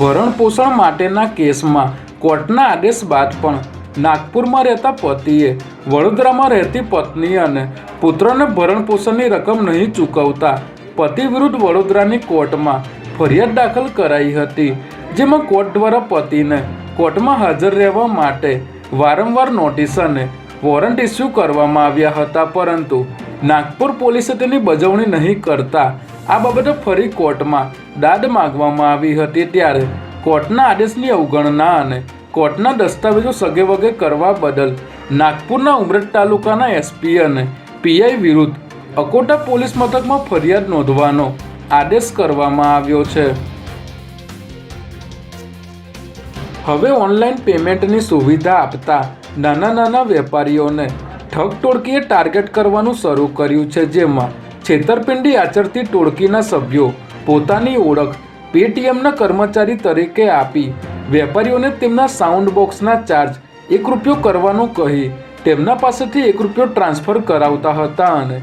ભરણ પોષણ માટેના કેસમાં કોર્ટના આદેશ બાદ પણ નાગપુરમાં રહેતા પતિએ વડોદરામાં રહેતી પત્ની અને પુત્રને ભરણ પોષણની રકમ નહીં ચૂકવતા પતિ વિરુદ્ધ વડોદરાની કોર્ટમાં ફરિયાદ દાખલ કરાઈ હતી, જેમાં કોર્ટ દ્વારા પતિને કોર્ટમાં હાજર રહેવા માટે વારંવાર નોટિસ અને વોરંટ ઇસ્યુ કરવામાં આવ્યા હતા, પરંતુ નાગપુર પોલીસે તેની બજવણી નહીં કરતા આ બાબતે ફરી કોર્ટમાં દાદ માગવામાં આવી હતી ત્યારે કોર્ટના આદેશની અવગણના અને કોર્ટના દસ્તાવેજો સગે વગે કરવા બદલ નાગપુરના ઉમરેઠ તાલુકાના એસપી અને પીઆઈ વિરુદ્ધ અકોટા પોલીસ મથકમાં ફરિયાદ નોંધવાનો આદેશ કરવામાં આવ્યો છે. હવે ઓનલાઈન પેમેન્ટની સુવિધા આપતા નાના નાના વેપારીઓને ઠગ ટોળકીએ ટાર્ગેટ કરવાનું શરૂ કર્યું છે, જેમાં છેતરપિંડી આચરતી ટોળકીના સભ્યો પોતાની ઓળખ પેટીએમના કર્મચારી તરીકે આપી. વેપારીઓને તેમના સાઉન્ડ બોક્સના ચાર્જ એક રૂપિયો કરવાનું કહી, તેમના પાસેથી એક રૂપિયો ટ્રાન્સફર કરાવતા હતા અને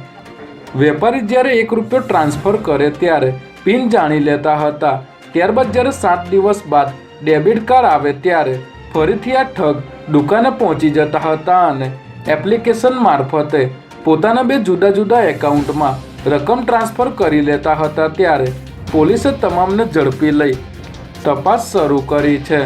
વેપારી જ્યારે એક રૂપિયો ટ્રાન્સફર કરે ત્યારે પિન જાણી લેતા હતા. ત્યારબાદ જ્યારે સાત દિવસ બાદ ડેબિટ કાર્ડ આવે ત્યારે ફરીથી આ ઠગ દુકાને પહોંચી જતા હતા અને એપ્લિકેશન મારફતે પોતાના બે જુદા જુદા એકાઉન્ટમાં રકમ ટ્રાન્સફર કરી લેતા હતા ત્યારે પોલીસે તમામને ઝડપી લઈ તપાસ શરૂ કરી છે.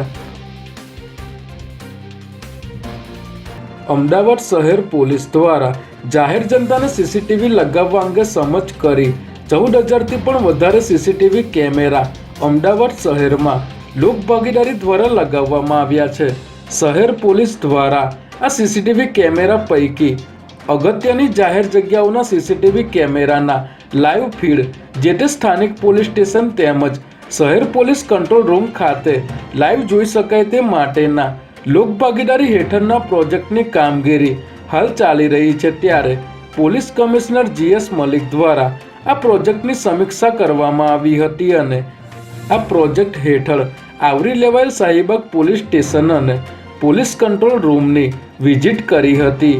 અમદાવાદ શહેર પોલીસ દ્વારા જાહેર જનતાને સીસીટીવી લગાવવા અંગે સમજ કરી ચૌદ હજારથી પણ વધારે સીસીટીવી કેમેરા અમદાવાદ શહેરમાં લોકભાગીદારી દ્વારા લગાવવામાં આવ્યા છે. શહેર પોલીસ દ્વારા આ સીસીટીવી કેમેરા પૈકી અગત્યની જાહેર જગ્યાઓના સીસીટીવી કેમેરાના લાઈવ ફીડ જે તે સ્થાનિક પોલીસ સ્ટેશન તેમજ શહેર પોલીસ કંટ્રોલ રૂમ ખાતે લાઈવ જોઈ શકાય તે માટેના લોકભાગીદારી હેઠળના પ્રોજેક્ટની કામગીરી હાલ ચાલી રહી છે ત્યારે પોલીસ કમિશનર જીએસ મલિક દ્વારા આ પ્રોજેક્ટની સમીક્ષા કરવામાં આવી હતી અને આ પ્રોજેક્ટ હેઠળ આવરી લેવાયેલ શાહીબાગ પોલીસ સ્ટેશન અને પોલીસ કંટ્રોલ રૂમની વિઝિટ કરી હતી.